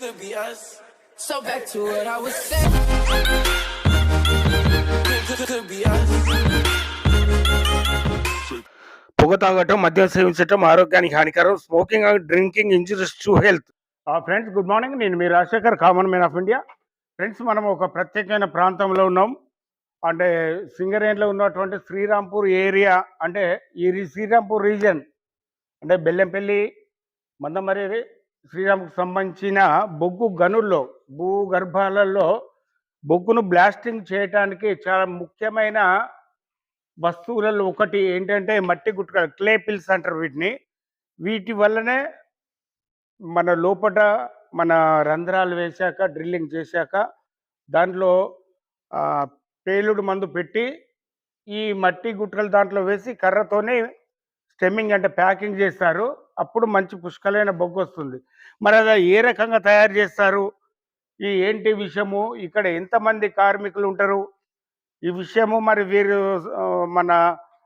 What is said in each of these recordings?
Could be us. So back to what I was saying. Could, could, could be us. పొగ తాగటం మద్యం సేవించటం ఆరోగ్యానికి హానికరం smoking and drinking injuries to health friends good morning నేను మీ Rajasekhar common man of India friends మనం ఒక ప్రత్యేకమైన ప్రాంతంలో ఉన్నాం అంటే సింగరేణిలో ఉన్నటువంటి శ్రీరాంపూర్ ఏరియా అంటే ఈ శ్రీరాంపూర్ రీజన్ అంటే బెల్లంపల్లి మందమర్రి శ్రీరామ్కు సంబంధించిన బొగ్గు గనుల్లో భూగర్భాలలో బొగ్గును బ్లాస్టింగ్ చేయటానికి చాలా ముఖ్యమైన వస్తువులలో ఒకటి ఏంటంటే మట్టి గుట్టుకలు క్లే పిల్స్ అంటారు వీటిని. వీటి వల్లనే మన లోపల మన రంధ్రాలు వేశాక డ్రిల్లింగ్ చేశాక దాంట్లో పేలుడు మందు పెట్టి ఈ మట్టి గుట్టలు దాంట్లో వేసి కర్రతోనే స్టెమ్మింగ్ అంటే ప్యాకింగ్ చేస్తారు. అప్పుడు మంచి పుష్కలైన బొగ్గు వస్తుంది. మరి అది ఏ రకంగా తయారు చేస్తారు? ఈ ఏంటి విషయము? ఇక్కడ ఎంతమంది కార్మికులు ఉంటారు? ఈ విషయము మరి వీరు మన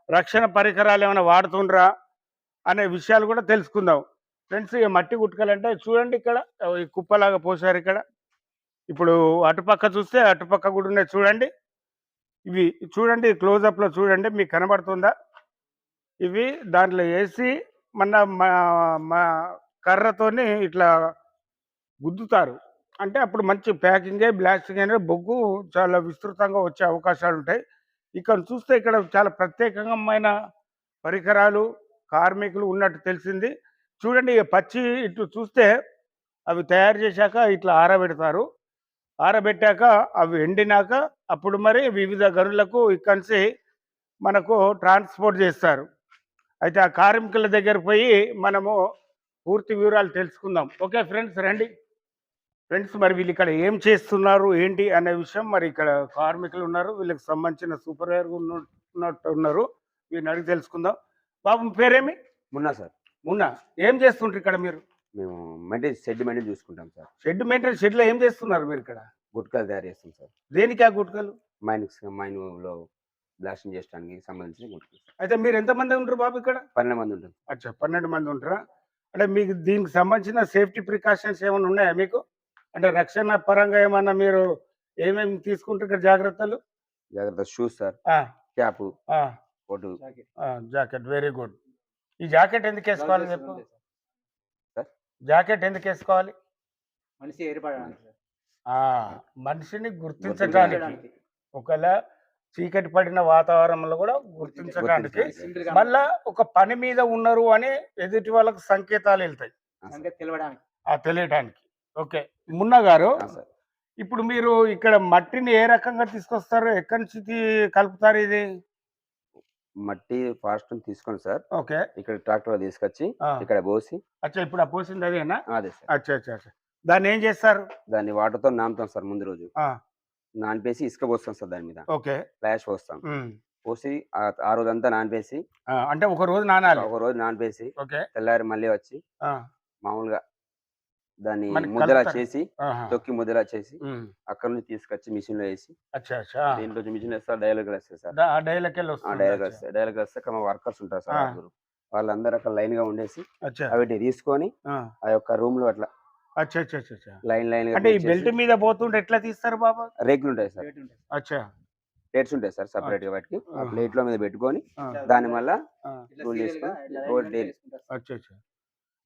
రక్షణ పరికరాలు ఏమైనా వాడుతుండ్రా? అనే విషయాలు కూడా తెలుసుకుందాం. ఫ్రెండ్స్ ఈ మట్టి గుట్కలంటే చూడండి ఇక్కడ ఈ కుప్పలాగా పోసారు ఇక్కడ. ఇప్పుడు అటుపక్క చూస్తే అటుపక్క కూడా ఉన్నాయి చూడండి. ఇవి చూడండి క్లోజప్లో చూడండి మీకు కనబడుతుందా? ఇవి దాంట్లో వేసి మన మా- మా కర్రతోని ఇట్లా గుద్దుతారు. అంటే అప్పుడు మంచి ప్యాకింగ్ బ్లాస్టింగ్ అనేది బొగ్గు చాలా విస్తృతంగా వచ్చే అవకాశాలు ఉంటాయి ఇక్కడ చూస్తే ఇక్కడ చాలా ప్రత్యేకమైన పరికరాలు కార్మికులు ఉన్నట్టు తెలిసింది. చూడండి పచ్చి ఇటు చూస్తే అవి తయారు చేశాక ఇట్లా ఆరబెడతారు. ఆరబెట్టాక అవి ఎండినాక అప్పుడు మరి వివిధ గనులకు ఇక్కడి మనకు ట్రాన్స్పోర్ట్ చేస్తారు. అయితే ఆ కార్మికుల దగ్గర పోయి మనము పూర్తి వివరాలు తెలుసుకుందాం. ఓకే ఫ్రెండ్స్ రండి. ఫ్రెండ్స్ మరి వీళ్ళు ఇక్కడ ఏం చేస్తున్నారు ఏంటి అనే విషయం మరి ఇక్కడ కార్మికులు ఉన్నారు వీళ్ళకి సంబంధించిన సూపర్వైజర్ ఉన్నట్టు ఉన్నారు. వీరిని అడిగి తెలుసుకుందాం. బాబు పేరేమి? మున్నా సార్. మున్నా. ఏం చేస్తుంటారు ఇక్కడ మీరు? మేము మెయింటైన్ షెడ్ మెయింటైన్ చూసుకుంటాం సార్. షెడ్ మెయింటైన్ షెడ్లో ఏం చేస్తున్నారు మీరు ఇక్కడ? గుట్కాలు తయారు చేస్తాం సార్. దేనికి ఆ గుట్కలు? మైన్స్ మైన్లో బ్లాస్టింగ్ చేయడానికి సంబంధించిన అయితే మీరు ఎంతమంది ఉంటారు బాబు ఇక్కడ? పన్నెండు మంది ఉంటుంది అచ్చా పన్నెండు మంది ఉంటారా? అంటే మీకు దీనికి సంబంధించిన సేఫ్టీ ప్రికాషన్స్ ఏమైనా ఉన్నాయా మీకు? అంటే రక్షణ పరంగా ఏమన్నా మీరు ఏమేమి తీసుకుంటారు ఇక్కడ జాగ్రత్తలు? జాగ్రత్త షూస్ సార్. ఆ, క్యాప్. ఆ, కోటు. ఆ, జాకెట్. Very good. ఈ జాకెట్ ఎందుకు వేసుకోవాలి చెప్పు? సార్? జాకెట్ ఎందుకు వేసుకోవాలి? మనిషి ఏర్పడడానికి సార్. ఆ, మనిషిని గుర్తించడానికి. గుర్తించడానికి. ఒకవేళ చీకటి పడిన వాతావరణంలో కూడా గుర్తించడానికి మళ్ళా ఒక పని మీద ఉన్నారు అని ఎదుటి వాళ్ళకి సంకేతాలు వెళ్తాయి. తెలియటానికి. ఓకే. మున్నా గారు ఇప్పుడు మీరు ఇక్కడ మట్టిని ఏ రకంగా తీసుకొస్తారు? ఎక్కడి నుంచి కలుపుతారు ఇది? మట్టి ఫాస్ట్ తీసుకోండి సార్. ఓకే. ఇక్కడ ట్రాక్టర్ తీసుకొచ్చి. ఇక్కడ పోసి అచ్చా ఇప్పుడు ఆ పోసింది అదేనా? అదే సార్. అచ్చా అచ్చా అచ్చా. దాన్ని ఏం చేస్తారు? దాన్ని వాటర్తో నానుతాం సార్ ముందు రోజు. నానిపేసి ఇసుక పోస్తాం సార్ దాని మీద ఓకే ఫ్లాష్ పోస్తాం. పోసి ఆ- ఆ రోజు అంతా నానిపేసి ఆ, అంటే ఒక రోజు నానాలి ఒక రోజు నానిపేసి ఓకే తెల్లారి మళ్ళీ వచ్చి ఆ, మామూలుగా దాన్ని మనకి ముద్దలా కలుపుతారు. చేసి ఆహా. తొక్కి ముద్దలా చేసి ఉమ్. అక్కడ నుంచి తీసుకొచ్చి మిషన్లో వేసి అచ్చా అచ్చా దీంట్లో మిషన్ వేస్తారు డైలాగ్ వేస్తారు సార్ దా- ఆ డైలకి వెళ్ళి ఆ వస్తుంది డైలాగ్ అచ్చా. వేస్తారు డైలాగ్ వేస్తే అక్కడ వర్కర్స్ ఉంటారు సార్ ఆ. ఆరుగురు. వాళ్ళందరూ అక్కడ లైన్గా ఉండేసి అచ్చా అవిటి తీసుకొని ఆ, ఆ యొక్క రూమ్లో అట్లా అచ్చా అచ్చా లైన్ లైన్ అంటే ఈ బెల్ట్ మీద పోతుంటే ఎట్లా తీస్తారు బాబా? రేకులు ఉంటాయి సార్. అచ్చా. ప్లేట్స్ ఉంటాయి సార్ సపరేట్గా వాటికి. ప్లేట్లో మీద పెట్టుకొని దాని వల్ల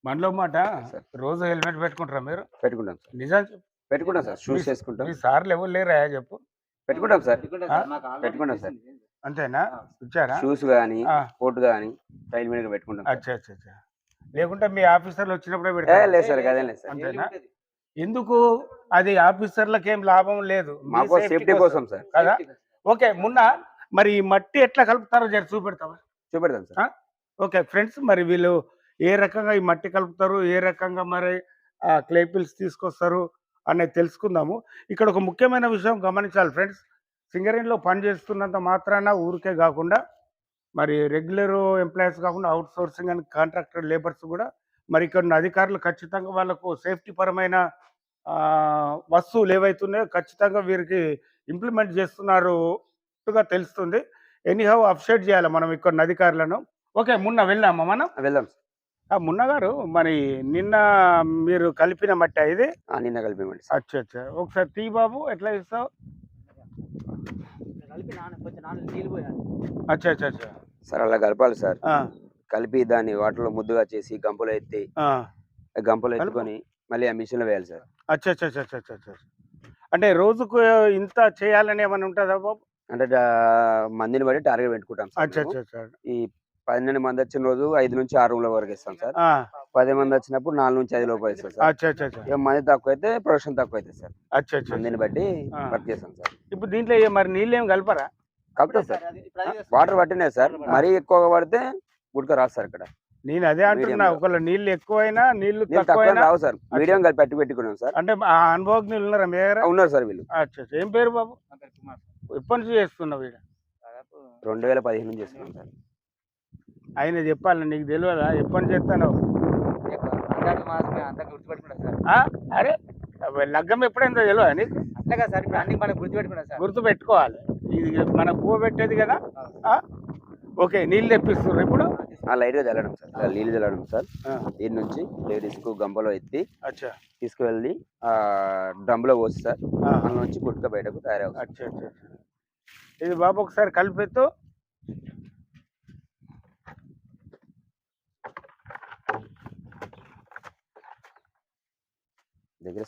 మనలో మాట సార్. రోజు హెల్మెట్ పెట్టుకుంటారా మీరు? పెట్టుకుంటాం సార్. నిజం. పెట్టుకుంటాం సార్ షూస్ వేసుకుంటాం మీ సార్లు ఎవరు లేరా చెప్పు? పెట్టుకుంటాం సార్. పెట్టుకుంటాం సార్. అంతేనా. ఇచ్చారా షూస్ గానీ ఆ, కోట్ గానీ టైల్ మీద పెట్టుకుంటాం. అచ్చా అచ్చా అచ్చా లేకుంటే మీ ఆఫీసర్లు వచ్చినప్పుడే పెడతారా. లేదు సార్ అదేం లేదు సార్. అంతే. Daily అంతేనా? ఎందుకు? అది ఆఫీసర్లకు ఏం లాభం లేదు. మాకు సేఫ్టీ కోసం సార్. కదా. ఓకే మున్న మరి ఈ మట్టి ఎట్లా కలుపుతారో జర చూపెడతావా? చూపెడతాం సార్. ఓకే ఫ్రెండ్స్ మరి వీళ్ళు ఏ రకంగా ఈ మట్టి కలుపుతారు ఏ రకంగా మరి ఆ క్లేపిల్స్ తీసుకొస్తారు అనేది తెలుసుకుందాము. ఇక్కడ ఒక ముఖ్యమైన విషయం గమనించాలి ఫ్రెండ్స్. సింగరేణిలో పనిచేస్తున్నంత మాత్రాన ఊరికే కాకుండా మరి రెగ్యులర్ ఎంప్లాయీస్ కాకుండా outsourcing and contractor labours కూడా మరి ఇక్కడ ఉన్న అధికారులు ఖచ్చితంగా వాళ్ళకు సేఫ్టీ పరమైన వస్తువులు ఏవైతున్నాయో ఖచ్చితంగా వీరికి ఇంప్లిమెంట్ చేస్తున్నారుగా తెలుస్తుంది. ఎనీహౌ అప్షేట్ చేయాలి మనం ఇక్కడ ఉన్న అధికారులను. ఓకే మొన్న వెళ్ళామా మనం? వెళ్దాం సార్. ఆ మున్నగారు మరి నిన్న మీరు కలిపిన మట్టి ఇది? ఆ, నిన్న సార్. అచ్చా అచ్చా ఒకసారి తీ బాబు ఎట్లా ఇస్తావు కలిపి నాన్న కొంచెం నాన్న నీళ్ళు పోయాలి. అచ్చా అచ్చా అచ్చా సార్ అలా కలపాలి సార్. కలిపి దాన్ని వాటర్లో ముద్దుగా చేసి గంపలో ఎత్తి గంపలో. ఎత్తుకొని మళ్ళీ ఆ మిషన్లో వేయాలి సార్. అచ్చా అచ్చా అచ్చా అచ్చా అచ్చా అచ్చా. అంటే రోజుకు ఇంత చేయాలని ఏమైనా ఉంటుందా బాబు? అంటే మందిని బట్టి టార్గెట్ పెట్టుకుంటాం సార్ ఈ పన్నెండు మంది వచ్చిన రోజు ఐదు నుంచి ఆరు రూమ్ల వరకు ఇస్తాం సార్. పది మంది వచ్చినప్పుడు నాలుగు నుంచి ఐదు లోపల ఇస్తాం సార్. మంది తక్కువ అయితే ప్రొడక్షన్ తక్కువ అవుతుంది సార్ మందిని బట్టి. వర్క్ చేస్తాం సార్. ఇప్పుడు దీంట్లో మరి నీళ్ళు ఏం కలపరా? కలుపుతాం సార్. వాటర్ పట్టినాయి సార్. మరీ ఎక్కువగా పడితే గుడ్క రాదు సార్ ఇక్కడ. నేను అదే అంటున్నా. ఒకవేళ నీళ్ళు ఎక్కువైనా నీళ్ళు తక్కువైనా రావు సార్. మీడియం కలిపి పట్టి పెట్టుకున్నాం సార్. అంటే ఆ అనుభవజ్ఞులు ఉన్నారా మీ దగ్గర? ఉన్నారు సార్ వీళ్ళు. అచ్చా. ఏం పేరు బాబు. ఎప్పటి నుంచి చేస్తున్నావు వీడ? రెండు వేల పదిహేను నుంచి చేస్తున్నాం సార్. ఆయన చెప్పాలి నీకు తెలియదా? ఎప్పటి నుంచి చేస్తాను అరే లగ్గం ఎప్పుడైందో తెలియదా నీకు? అట్లాగా సార్ ఇప్పుడు అన్ని మనం సార్. గుర్తు పెట్టుకోవాలి ఇది మన పువ్వు పెట్టేది కదా? ఓకే నీళ్ళు తెప్పిస్తున్నారు ఇప్పుడు? ఆ లైట్గా చల్లడం సార్ నీళ్ళు చల్లడం సార్. దీని నుంచి లేడీస్కు గంపలో ఎత్తి అచ్చా. తీసుకువెళ్ళి ఆ డ్రమ్లో పోసి సార్. అందులో నుంచి గుట్క బయటకు తయారవుతుంది. ఇది బాబు ఒకసారి కలిపెత్తు. దగ్గర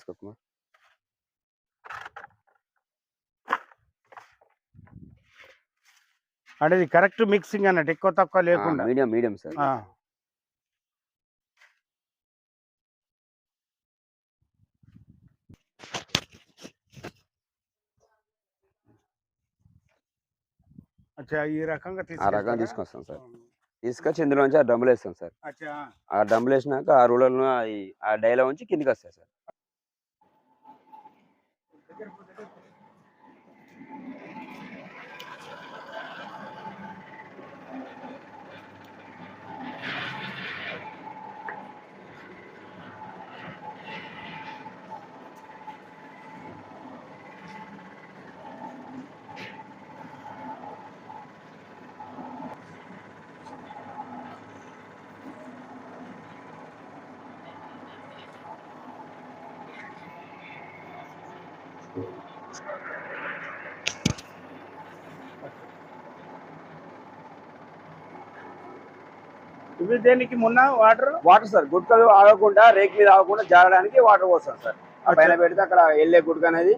అంటే ఇది కరెక్ట్ మిక్సింగ్ అన్నట్టు ఎక్కువ తక్కువ లేకుండా. Medium medium sir. ఈ రకంగా ఆ రకంగా? తీసుకొస్తాం సార్. తీసుకొచ్చి ఇందులోంచి ఆ డ్రమ్లో వేస్తాం సార్. ఆ డ్రమ్లో వేసినాక ఆ రూలర్ను ఆ డైలో ఉంచి కిందికి వస్తాయి సార్. ఇవి దేనికి? మొన్న వాటర్? వాటర్ సార్ గుట్కలు ఆగకుండా రేక్ మీద ఆగకుండా జారడానికి వాటర్ పోస్తాం సార్. పైన పెడితే అక్కడ వెళ్ళే గుట్క అనేది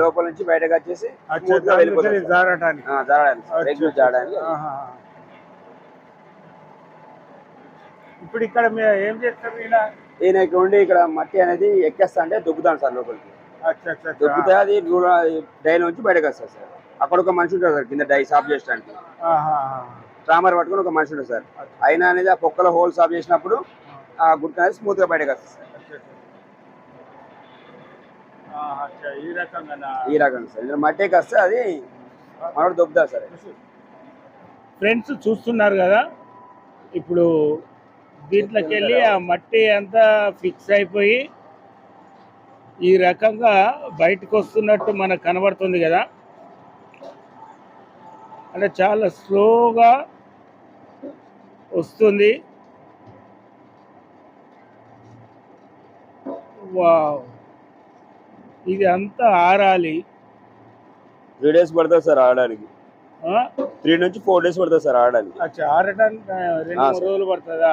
లోపల నుంచి బయటకు వచ్చేసి జారడానికి. రేక్ మీద జారడానికి. ఇప్పుడు ఇక్కడ ఏం చేస్తారు ఇలా? ఈయన ఇక్కడ ఉండి ఇక్కడ మట్టి అనేది ఎక్కేస్తా అంటే దుబ్బుతాను సార్ లోపలికి. దొబ్బితే అది డై నుంచి బయటకు వస్తుంది సార్. అక్కడ ఒక మనిషి ఉంటాడు సార్ కింద డై సాఫ్ చేయడానికి ఆహా. ట్రామర్ పట్టుకుని ఒక మనిషి ఉంటుంది సార్. అయినా అనేది ఆ పొక్కలో హోల్ సాఫ్ చేసినప్పుడు ఆ గుట్ట అనేది స్మూత్గా బయటకు వస్తుంది సార్. ఈ రకంగా ఈ రకంగా సార్. ఇందులో మట్టికి వస్తే అది మనోడు దొబ్బుతారు సార్. ఫ్రెండ్స్ చూస్తున్నారు కదా ఇప్పుడు దీంట్లోకి వెళ్ళి ఆ మట్టి అంతా ఫిక్స్ అయిపోయి ఈ రకంగా బయటకు వస్తున్నట్టు మనకు కనబడుతుంది కదా. అంటే చాలా స్లోగా వస్తుంది. వావ్. ఇది అంతా ఆరాలి. త్రీ డేస్ పడుతుంది సార్ ఆడడానికి? త్రీ నుంచి ఫోర్ డేస్ పడుతుంది సార్ ఆడడానికి. అచ్చా రెండు మూడు. రోజులు పడుతుందా?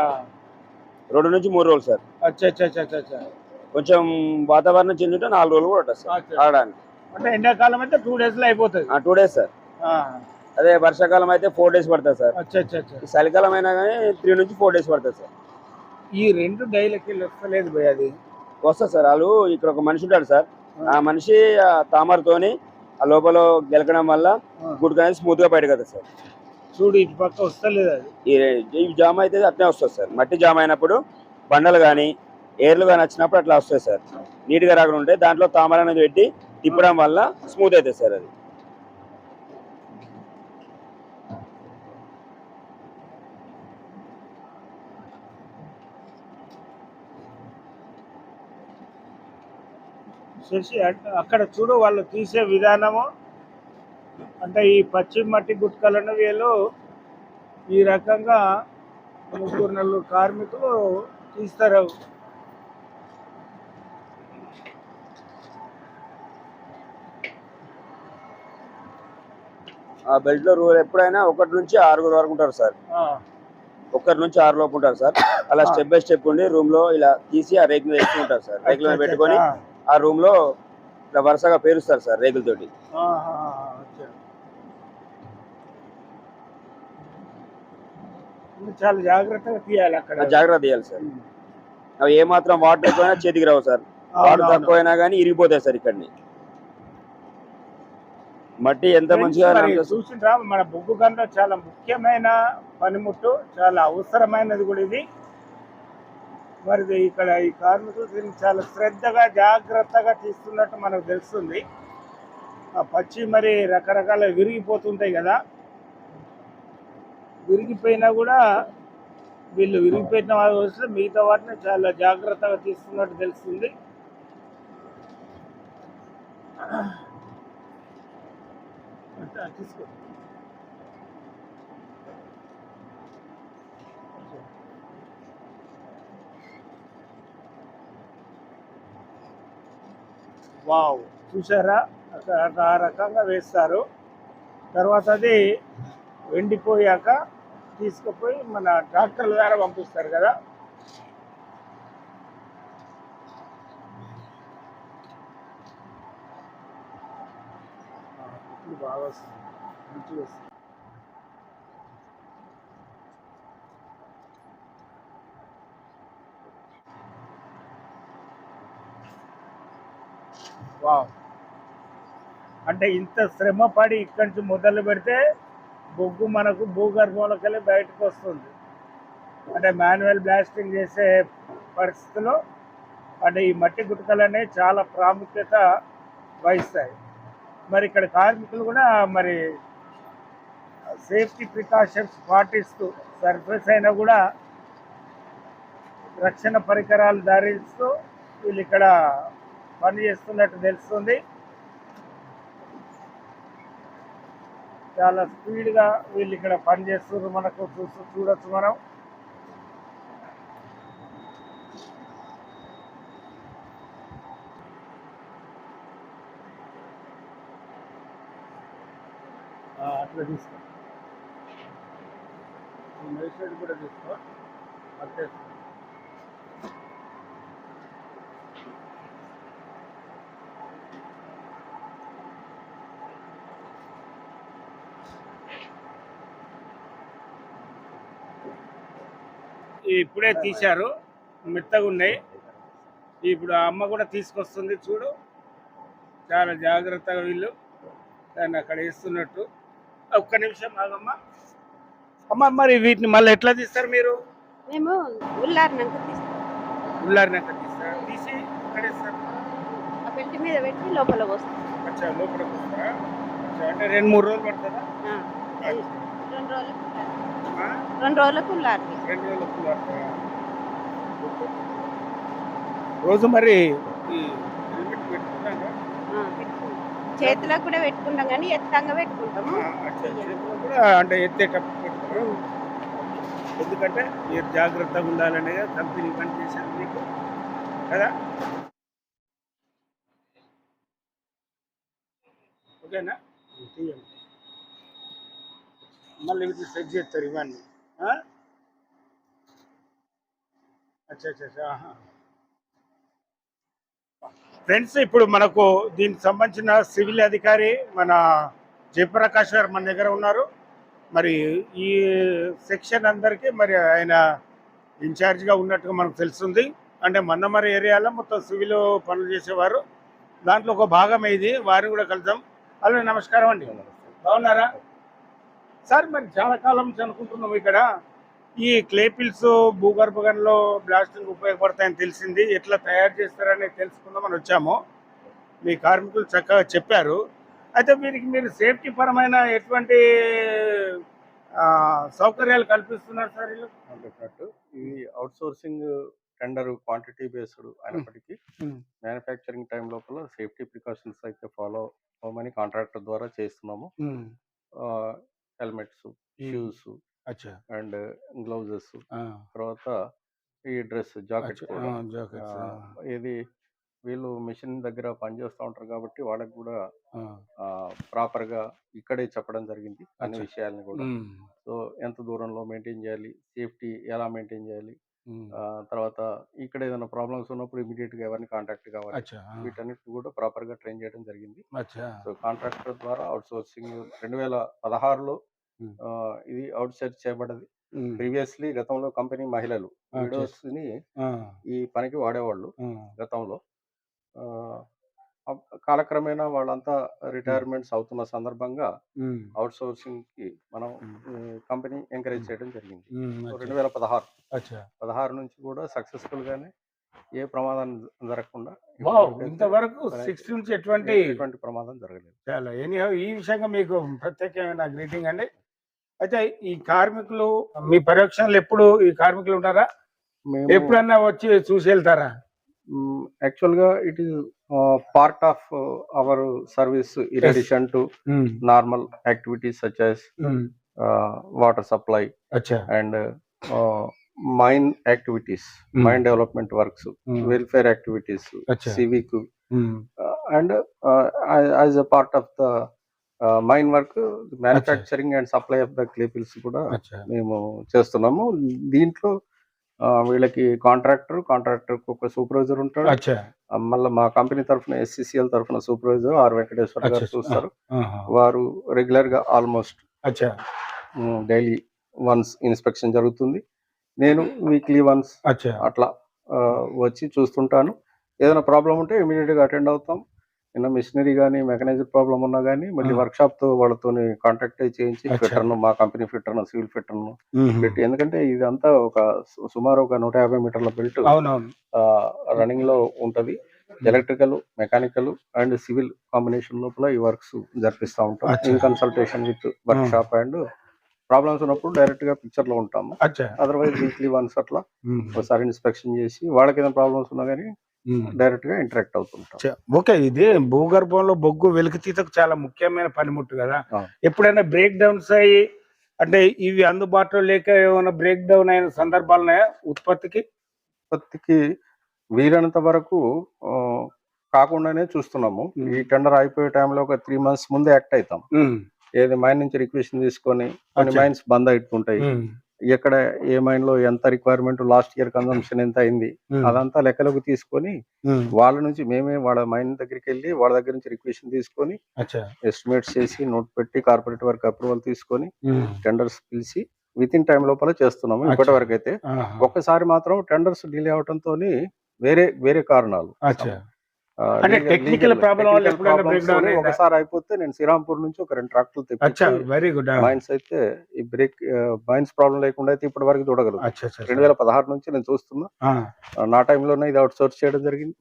రెండు నుంచి మూడు రోజులు సార్. అచ్చా అచ్చా అచ్చా అచ్చా, అచ్చా. కొంచెం వాతావరణం చేంజ్ ఉంటే నాలుగు రోజులు కూడా ఉంటుంది సార్. ఆడడానికి. అంటే ఎండాకాలం అయితే టూ డేస్లో అయిపోతుంది. Two days sir. అదే వర్షాకాలం అయితే ఫోర్ డేస్ పడుతుంది సార్. చలికాలం అయినా కానీ త్రీ నుంచి ఫోర్ డేస్ పడుతుంది సార్. ఈ రెండు డైలకి వస్తలేదు భయ్ అది? వస్తుంది సార్. వాళ్ళు ఇక్కడ ఒక మనిషి ఉంటాడు సార్. ఆ మనిషి ఆ తామరతోని ఆ లోపల గెలకడం వల్ల ఆ. గుడ్క అనేది స్మూత్గా బయటకు వస్తుంది సార్. చూడు ఇటు పక్క వస్తలేదు అది. ఈ జామ్ అయితే అట్నే వస్తుంది సార్. మట్టి జామ్ అయినప్పుడు బండలు కానీ ఏర్లు కానీ వచ్చినప్పుడు అట్లా వస్తాయి సార్. నీట్గా రాకుండా ఉంటే దాంట్లో తామర అనేది పెట్టి తిప్పడం వల్ల స్మూత్ అవుతుంది సార్ అది. అట్- అక్కడ చూడు వాళ్ళు తీసే విధానము. అంటే ఈ పచ్చి మట్టి గుట్కలను వీళ్ళు ఈ రకంగా ముగ్గురు నలుగురు కార్మికులు తీస్తారు. ఆ బెల్ట్లో రూల్ ఎప్పుడైనా ఒకటి నుంచి ఆరుగురు వరకు ఉంటారు సార్. ఒకరి నుంచి ఆరు లోపు ఉంటారు సార్. అలా. స్టెప్ బై స్టెప్ ఉండి రూమ్లో ఇలా తీసి ఆ రేకులు వేసుకుంటారు సార్. రేకుల మీద పెట్టుకొని. ఆ రూమ్లో ఇలా వరుసగా పేరుస్తారు సార్ రేకులతోటి చాలా జాగ్రత్తగా తీయాలి అక్కడ జాగ్రత్త తీయాలి సార్. అవి ఏ మాత్రం వాటర్ ఎక్కువైనా చేతికి రావు సార్ వాటర్. తక్కువైనా కానీ ఇరిగిపోతాయి సార్ ఇక్కడిని మట్టి ఎంత మంచిగా. చూసిండ్రా మన బొగ్గు గంట చాలా ముఖ్యమైన పనిముట్టు చాలా అవసరమైనది కూడా ఇది మరి ఇక్కడ ఈ కార్మికులు దీన్ని చాలా శ్రద్ధగా జాగ్రత్తగా తీస్తున్నట్టు మనకు తెలుస్తుంది. ఆ పచ్చి మరి రకరకాల విరిగిపోతుంటాయి కదా. విరిగిపోయినా కూడా వీళ్ళు విరిగిపోయిన వస్తే మిగతా వాటిని చాలా జాగ్రత్తగా తీస్తున్నట్టు తెలుస్తుంది. తీసుకో. వావ్. చూసారా? అక్కడ ఆ రకంగా వేస్తారు. తర్వాత అది ఎండిపోయాక తీసుకుపోయి మన ట్రాక్టర్ల ద్వారా పంపిస్తారు కదా? ఇప్పుడు బాగా వస్తుంది. మంచిగా వస్తుంది. వావ్. అంటే ఇంత శ్రమ పడి ఇక్కడి నుంచి మొదలు పెడితే బొగ్గు మనకు భూగర్భంలోకి వెళ్ళి బయటకు వస్తుంది. అంటే మాన్యువల్ బ్లాస్టింగ్ చేసే పరిస్థితిలో అంటే ఈ మట్టి గుటకలనే చాలా ప్రాముఖ్యత వహిస్తాయి. మరి ఇక్కడ కార్మికులు కూడా మరి సేఫ్టీ ప్రికాషన్స్ పాటిస్తూ సర్ఫేస్ అయినా కూడా రక్షణ పరికరాలు ధరిస్తూ వీళ్ళు ఇక్కడ పని చేస్తున్నట్టు తెలుస్తుంది. చాలా స్పీడ్గా వీళ్ళు ఇక్కడ పనిచేస్తున్నారు మనకు చూస్తూ చూడొచ్చు మనం. అట్లా తీసుకో. మెడిసిన్ కూడా తీసుకో. అట్లా ఇప్పుడే తీశారు. మెత్తగా ఉన్నాయి ఇప్పుడు ఆ అమ్మ కూడా తీసుకొస్తుంది చూడు. చాలా జాగ్రత్తగా వీళ్ళు దాన్ని అక్కడ వేస్తున్నట్టు. ఒక్క నిమిషం ఆగమ్మ. అమ్మ మరి వీటిని మళ్ళీ ఎట్లా తీస్తారు మీరు? మేము ఉల్లారినాక తీస్తాం. ఉల్లారినాక తీస్తారు? తీసి ఆ బెల్ట్ మీద పెట్టి లోపల పోస్తాం. అచ్చా లోపలికి వస్తారా అంటే రెండు మూడు రోజులు పడుతుందా? రెండు. ఆ? రెండు రోజులకు రోజు మరి చేతులకు కూడా పెట్టుకుంటాం కానీ ఎత్తంగా పెట్టుకుంటాము. అంటే ఎత్తేటప్పుడు ఎందుకంటే మీరు జాగ్రత్తగా ఉండాలనే కంపెనీ పని చేశాను మీకు. కదా? ఓకేనా? తీయండి. మళ్ళీ వీటిని సెట్ చేస్తారు ఇవన్నీ? అచ్చా అచ్చా. ఫ్రెండ్స్ ఇప్పుడు మనకు దీనికి సంబంధించిన సివిల్ అధికారి మన జయప్రకాష్ గారు మన దగ్గర ఉన్నారు. మరి ఈ సెక్షన్ అందరికీ మరి ఆయన ఇన్ఛార్జ్గా ఉన్నట్టుగా మనకు తెలుస్తుంది. అంటే మన్నమరి ఏరియాలో మొత్తం సివిల్ పనులు చేసేవారు. దాంట్లో ఒక భాగం ఇది వారిని కూడా కలుద్దాం. హలో నమస్కారం అండి. బాగున్నారా? సార్ మరి చాలా కాలం నుంచి అనుకుంటున్నాం ఇక్కడ. ఈ క్లేపిల్స్ భూగర్భ గనిలో బ్లాస్టింగ్ ఉపయోగపడతాయని తెలిసింది. ఎట్లా తయారు చేస్తారని తెలుసుకుందామని వచ్చాము. మీ కార్మికులు చక్కగా చెప్పారు. అయితే వీరికి మీరు సేఫ్టీ పరమైన ఎటువంటి ఆ, సౌకర్యాలు కల్పిస్తున్నారు సార్ వీళ్ళు? ఇది outsourcing tender quantity based అయినప్పటికీ. మ్యానుఫ్యాక్చరింగ్ టైం లోపల సేఫ్టీ ప్రికాషన్స్ అయితే ఫాలో అవ్వమని కాంట్రాక్టర్ ద్వారా చేస్తున్నాము. హెల్మెట్స్ షూస్ అచ్చా. అండ్ గ్లౌజెస్ తర్వాత ఈ డ్రెస్ జాకెట్ ఇది వీళ్ళు మిషన్ దగ్గర పనిచేస్తూ ఉంటారు కాబట్టి వాళ్ళకి కూడా ప్రాపర్గా ఇక్కడే చెప్పడం జరిగింది అన్ని. విషయాలను కూడా. సో ఎంత దూరంలో మెయింటైన్ చేయాలి? సేఫ్టీ ఎలా మెయింటైన్ చేయాలి? తర్వాత ఇక్కడ ఏదైనా ప్రాబ్లమ్స్ ఉన్నప్పుడు ఇమీడియట్గా ఎవరిని కాంటాక్ట్ కావాలి? వీటన్నిటి కూడా ప్రాపర్గా ట్రైన్ చేయడం జరిగింది. సో కాంట్రాక్టర్ ద్వారా అవుట్ సోర్సింగ్ రెండు వేల పదహారులో ఇది అవుట్ సోర్స్ చేయబడ్డది. ప్రీవియస్లీ గతంలో కంపెనీ మహిళలు. విడోస్ని ఈ పనికి వాడేవాళ్ళు గతంలో. కాలక్రమేణా వాళ్ళంతా రిటైర్మెంట్స్ అవుతున్న సందర్భంగా అవుట్ సోర్సింగ్కి మనం కంపెనీ ఎంకరేజ్ చేయడం జరిగింది. రెండు వేల పదహారు. పదహారు నుంచి కూడా సక్సెస్ఫుల్ గానే ఏ ప్రమాదం జరగకుండా ఇంతవరకు సిక్స్ నుంచి ఎటువంటి ఎటువంటి ప్రమాదం జరగలేదు. చాలా. ఎనీహౌ ఈ విషయంగా మీకు ప్రత్యేకమైన గ్రీటింగ్ అండి. అయితే ఈ కార్మికులు మీ పర్యవేక్షణలు ఎప్పుడు ఈ కార్మికులు ఉంటారా? ఎప్పుడన్నా వచ్చి చూసి వెళ్తారా? యాక్చువల్గా it is part of our service in. Addition to normal activities such water supply and mine activities. Mine development works welfare activities civic and as a part of the mine work manufacturing and supply of the clay pills కూడా మేము చేస్తున్నాము. దీంట్లో వీళ్ళకి contractor contractor ఒక supervisor ఉంటాడు. మళ్ళీ మా company తరఫున ఎస్సీసీఎల్ తరఫున సూపర్వైజర్ ఆర్ వెంకటేశ్వర గారు చూస్తారు. వారు రెగ్యులర్గా ఆల్మోస్ట్ డైలీ వన్స్ ఇన్స్పెక్షన్ జరుగుతుంది. నేను వీక్లీ వన్స్ అచ్చా. అట్లా వచ్చి చూస్తుంటాను. ఏదైనా ప్రాబ్లం ఉంటే ఇమీడియట్గా అటెండ్ అవుతాం. నిన్న మిషనరీ కానీ మెకనైజర్ ప్రాబ్లం ఉన్నా కానీ మళ్ళీ. వర్క్ షాప్తో వాళ్ళతో కాంటాక్ట్ చేయించి. ఫిట్టర్ను మా కంపెనీ ఫిట్టర్ను సివిల్ ఫిట్టర్ను పెట్టి ఎందుకంటే ఇదంతా ఒక సుమారు ఒక నూట యాభై మీటర్ల బెల్ట్ రన్నింగ్లో ఉంటది electrical mechanical and civil combination లోపల ఈ వర్క్స్ జరిపిస్తా ఉంటాం. In consultation with workshop and problems ఉన్నప్పుడు డైరెక్ట్గా పిక్చర్లో ఉంటాము అదర్వైజ్ వీక్లీ వన్స్ అట్లా ఒకసారి ఇన్స్పెక్షన్ చేసి వాళ్ళకి ఏదైనా ప్రాబ్లమ్స్ ఉన్నా కానీ. డైరెక్ట్గా ఇంటరాక్ట్ అవుతుంటాం. ఓకే ఇది భూగర్భంలో బొగ్గు వెలికితీతకు చాలా ముఖ్యమైన పనిముట్టు కదా. ఎప్పుడైనా బ్రేక్ డౌన్స్ అయ్యి అంటే ఇవి అందుబాటులో లేక ఏమైనా బ్రేక్ డౌన్ అయిన సందర్భాలు ఉత్పత్తికి? ఉత్పత్తికి వీలైనంత వరకు కాకుండానే చూస్తున్నాము. ఈ టెండర్ అయిపోయే టైంలో ఒక త్రీ మంత్స్ ముందే యాక్ట్ అవుతాం. ఏది మైన్ నుంచి రిక్వెషన్ తీసుకొని కొన్ని. మైన్స్ బంద్ అవుతుంటాయి ఎక్కడ ఏ మైన్లో ఎంత రిక్వైర్మెంట్ లాస్ట్ ఇయర్ కన్సంప్షన్ ఎంత అయింది ఉమ్, అదంతా లెక్కలోకి తీసుకొని ఉమ్, వాళ్ళ నుంచి మేమే వాళ్ళ మైన్ దగ్గరికి వెళ్ళి వాళ్ళ దగ్గర నుంచి రిక్వెషన్ తీసుకొని ఎస్టిమేట్స్ చేసి నోట్ పెట్టి కార్పొరేట్ వర్క్ అప్రూవల్ తీసుకొని టెండర్స్ పిలిచి విత్ ఇన్ టైం లోపల చేస్తున్నాము. ఇప్పటి వరకు అయితే ఒక్కసారి మాత్రం టెండర్స్ డిలే అవడంతో వేరే వేరే కారణాలు. అంటే తోని అయిందా? ఒకసారి అయిపోతే నేను శ్రీరాంపూర్ నుంచి ఒక రెండు ట్రాక్టర్లు అచ్చా తెప్పించి వెరీ గుడ్ మైన్స్ అయితే ఈ బ్రేక్ మైన్స్ ప్రాబ్లం లేకుండా అయితే ఇప్పటి వరకు చూడగలరు రెండు వేల పదహారు నుంచి నేను చూస్తున్నా. నా టైంలోనే ఇది అవుట్ సోర్స్ చేయడం జరిగింది.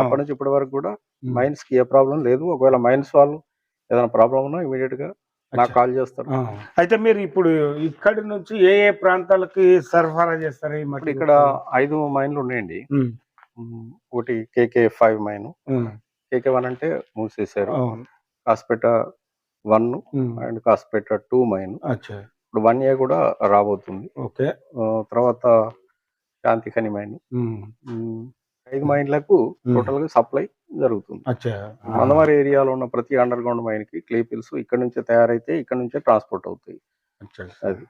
అప్పటి నుంచి ఇప్పటి వరకు కూడా మైన్స్కి ఏ ప్రాబ్లం లేదు. ఒకవేళ మైన్స్ వాళ్ళు ఏదైనా ప్రాబ్లం ఉన్నా ఇమీడియట్గా నాకు. కాల్ చేస్తారు. అయితే మీరు ఇప్పుడు ఇక్కడి నుంచి ఏ ఏ ప్రాంతాలకి సరఫరా చేస్తారు ఇక్కడ ఐదు మైన్లు ఉన్నాయండి. ఒకటి KK five mine. KK one అంటే మూసేశారు. అవును. Kasipet one and Kasipet two mine. ఇప్పుడు వన్ ఇయర్ కూడా రాబోతుంది. ఓకే. తర్వాత శాంతి ఖని మైన్ ఐదు మైన్లకు. టోటల్గా సప్లై జరుగుతుంది. మందమారి ఏరియాలో ఉన్న ప్రతి అండర్ గ్రౌండ్ మైన్కి క్లే పిల్స్ ఇక్కడ నుంచే తయారైతే ఇక్కడ నుంచే ట్రాన్స్పోర్ట్ అవుతాయి. అది.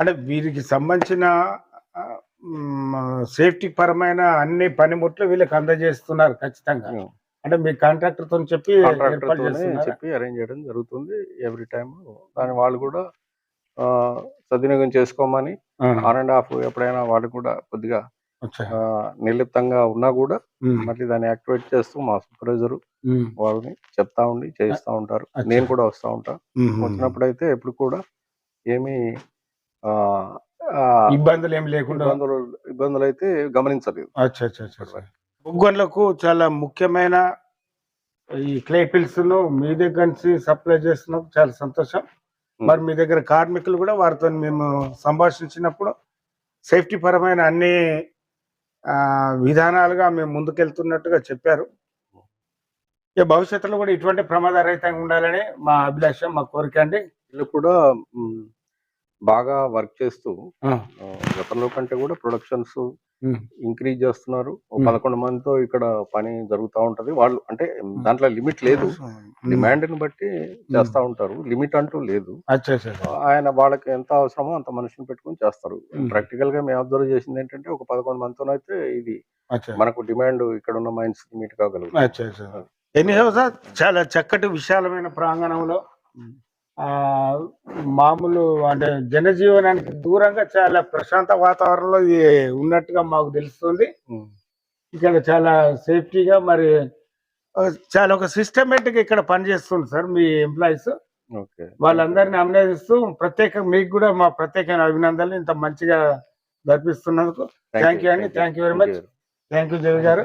అంటే వీరికి సంబంధించిన సేఫ్టీ పరమైన అన్ని పనిముట్లు వీళ్ళకి అందజేస్తున్నారు ఖచ్చితంగా. అంటే మీ కాంట్రాక్టర్తో చెప్పి? చెప్పి అరేంజ్ చేయడం జరుగుతుంది ఎవ్రీ టైం దాని వాళ్ళు కూడా సద్వినియోగం చేసుకోమని ఆన్ అండ్ ఆఫ్ ఎప్పుడైనా వాళ్ళు కూడా కొద్దిగా నిర్లిప్తంగా ఉన్నా కూడా మళ్ళీ దాన్ని యాక్టివేట్ చేస్తూ మా సూపర్వైజర్ వాళ్ళని చెప్తా ఉండి చేయిస్తా ఉంటారు. నేను కూడా వస్తా ఉంటా. వచ్చినప్పుడు అయితే ఎప్పుడు కూడా ఏమీ ఇబ్బందులు ఏమి లేకుండా ఇబ్బందులు ఇబ్బందులు అయితే గమనించలేదు. అచ్చా అచ్చా అచ్చా, అచ్చా. బొగ్గన్లకు చాలా ముఖ్యమైన ఈ క్లే పిల్స్ను మీ దగ్గర నుంచి సప్లై చేస్తున్నందుకు చాలా సంతోషం. మరి మీ దగ్గర కార్మికులు కూడా వారితో మేము సంభాషించినప్పుడు సేఫ్టీ పరమైన అన్ని ఆ, విధానాలుగా మేము ముందుకెళ్తున్నట్టుగా చెప్పారు. ఇక భవిష్యత్తులో కూడా ఇటువంటి ప్రమాద రహితంగా ఉండాలని మా అభిలాషం మా కోరిక అండి. వీళ్ళు కూడా బాగా వర్క్ చేస్తూ గతంలో కంటే కూడా ప్రొడక్షన్స్ ఇంక్రీజ్ చేస్తున్నారు. పదకొండు మందితో ఇక్కడ పని జరుగుతూ ఉంటది. వాళ్ళు అంటే దాంట్లో లిమిట్ లేదు. డిమాండ్ని బట్టి చేస్తా ఉంటారు. లిమిట్ అంటూ లేదు. ఆయన వాళ్ళకి ఎంత అవసరమో అంత మనిషిని పెట్టుకొని చేస్తారు. ప్రాక్టికల్గా మేము అబ్జర్వ్ చేసింది ఏంటంటే ఒక పదకొండు మందితోనైతే ఇది అచ్చా. మనకు డిమాండ్ ఇక్కడ ఉన్న మైన్స్ మీట్ కాగలుగుతుంది అచ్చా అచ్చా. ఎన్ని సార్? చాలా చక్కటి విశాలమైన ప్రాంగణంలో మామూలు అంటే జనజీవనానికి దూరంగా చాలా ప్రశాంత వాతావరణంలో ఇది ఉన్నట్టుగా మాకు తెలుస్తుంది. ఇక్కడ చాలా సేఫ్టీగా మరి ఆ, చాలా ఒక సిస్టమేటిక్ ఇక్కడ పనిచేస్తుంది సార్ మీ ఎంప్లాయీస్ వాళ్ళందరినీ అభినందిస్తూ ప్రత్యేక మీకు కూడా మా ప్రత్యేకమైన అభినందనలు ఇంత మంచిగా జరిపిస్తున్నందుకు థ్యాంక్ యూ అండి. Thank you very much thank you Javi గారు.